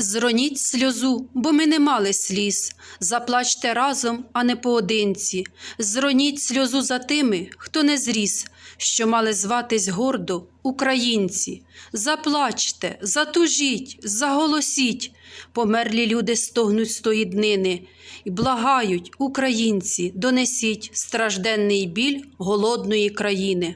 Зроніть сльозу, бо ми не мали сліз. Заплачте разом, а не поодинці. Зроніть сльозу за тими, хто не зріс, що мали зватись гордо українці. Заплачте, затужіть, заголосіть. Померлі люди стогнуть з тої днини і благають, українці, донесіть стражденний біль голодної країни.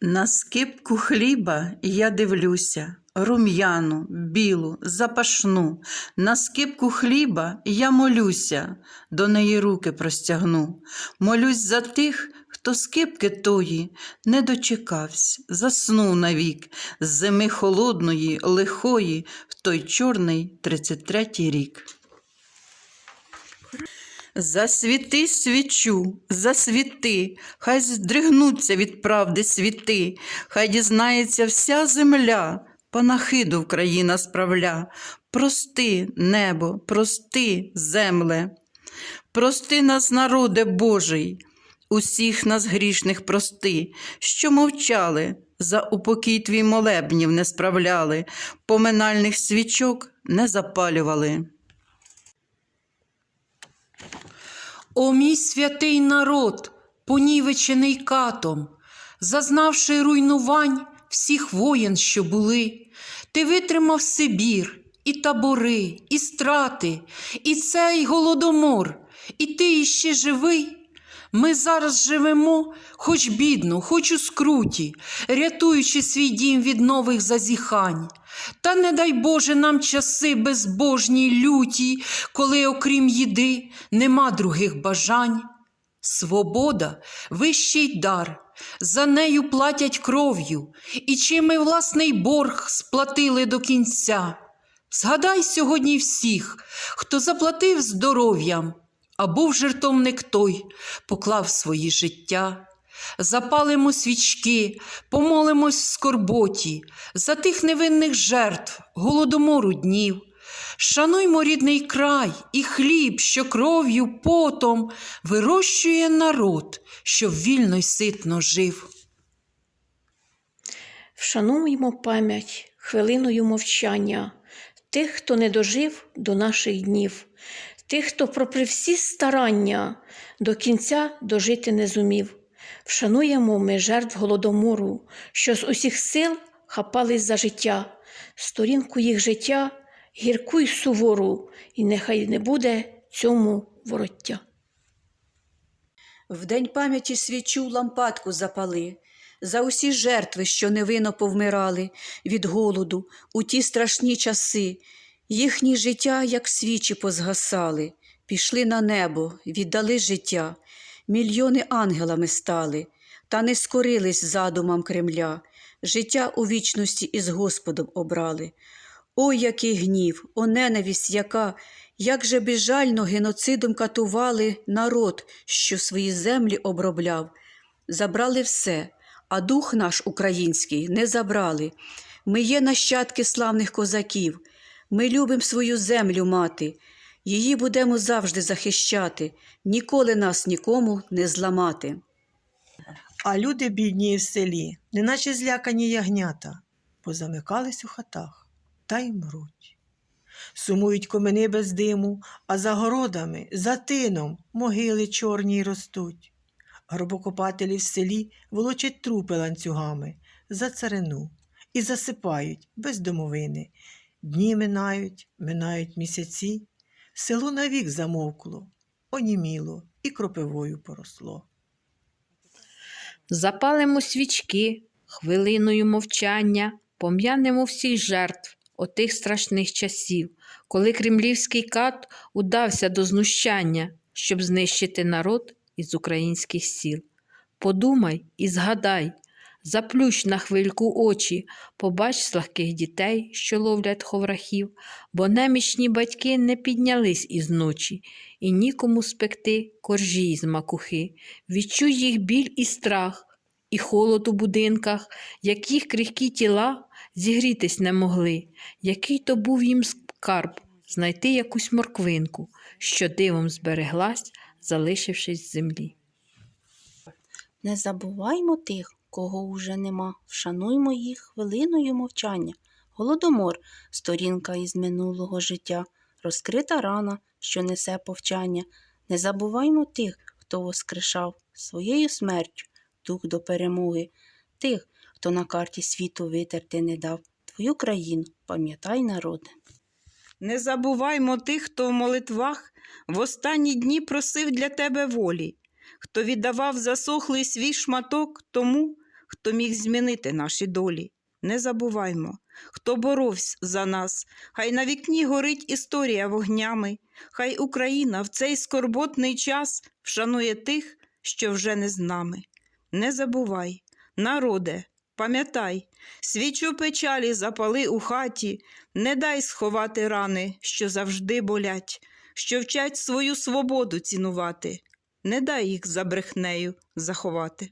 На скипку хліба я дивлюся, рум'яну, білу, запашну. На скипку хліба я молюся, до неї руки простягну. Молюсь за тих, хто скипки тої не дочекався, заснув навік, з зими холодної, лихої, в той чорний тридцять третій рік. Засвіти свічу, засвіти, хай здригнуться від правди світи, хай дізнається вся земля, панахиду Україна справля. Прости, небо, прости, земле, прости нас, народе Божий, усіх нас грішних прости, що мовчали, за упокій твій молебнів не справляли, поминальних свічок не запалювали. О мій святий народ, понівечений катом, зазнавши руйнувань всіх воєн, що були, ти витримав Сибір, і табори, і страти, і цей голодомор, і ти іще живий. Ми зараз живемо, хоч бідно, хоч у скруті, рятуючи свій дім від нових зазіхань. Та не дай Боже нам часи безбожні, люті, коли, окрім їди, нема других бажань. Свобода вищий дар, за нею платять кров'ю, і чим ми власний борг сплатили до кінця. Згадай сьогодні всіх, хто заплатив здоров'ям, а був жертовник той, поклав свої життя. Запалимо свічки, помолимось в скорботі за тих невинних жертв, голодомору днів. Шануймо рідний край і хліб, що кров'ю, потом вирощує народ, щоб вільно й ситно жив. Вшануймо пам'ять хвилиною мовчання тих, хто не дожив до наших днів, тих, хто, попри всі старання, до кінця дожити не зумів. Вшануємо ми жертв голодомору, що з усіх сил хапались за життя, сторінку їх життя, гірку й сувору, і нехай не буде цьому вороття. В день пам'яті свічу лампадку запали, за усі жертви, що невинно повмирали від голоду у ті страшні часи. Їхні життя, як свічі, позгасали, пішли на небо, віддали життя. Мільйони ангелами стали, та не скорились задумам Кремля. Життя у вічності із Господом обрали. Ой, який гнів, о ненависть яка, як же безжально геноцидом катували народ, що свої землі обробляв. Забрали все, а дух наш український не забрали. Ми є нащадки славних козаків. Ми любимо свою землю мати. Її будемо завжди захищати, ніколи нас нікому не зламати. А люди бідні в селі, неначе злякані ягнята, позамикались у хатах та й мруть. Сумують комини без диму, а за городами, за тином могили чорні ростуть. Гробокопателі в селі волочать трупи ланцюгами за царину і засипають без домовини. Дні минають, минають місяці, село навік замовкло, оніміло і кропивою поросло. Запалимо свічки хвилиною мовчання, пом'янемо всіх жертв отих страшних часів, коли кремлівський кат удався до знущання, щоб знищити народ із українських сіл. Подумай і згадай, заплющ на хвильку очі, побач слабких дітей, що ловлять ховрахів, бо немічні батьки не піднялись із ночі, і нікому спекти коржі з макухи. Відчуй їх біль і страх, і холод у будинках, яких крихкі тіла зігрітись не могли, який то був їм скарб знайти якусь морквинку, що дивом збереглась, залишившись з землі. Не забуваймо тих, кого уже нема, вшануймо їх хвилиною мовчання. Голодомор сторінка із минулого життя, розкрита рана, що несе повчання. Не забуваймо тих, хто воскрешав своєю смертю дух до перемоги, тих, хто на карті світу витерти не дав. Твою країну, пам'ятай, народе. Не забуваймо тих, хто в молитвах в останні дні просив для тебе волі, хто віддавав засохлий свій шматок тому, хто міг змінити наші долі. Не забуваймо, хто боровся за нас, хай на вікні горить історія вогнями, хай Україна в цей скорботний час вшанує тих, що вже не з нами. Не забувай, народе, пам'ятай, свічу печалі запали у хаті, не дай сховати рани, що завжди болять, що вчать свою свободу цінувати, не дай їх за брехнею заховати.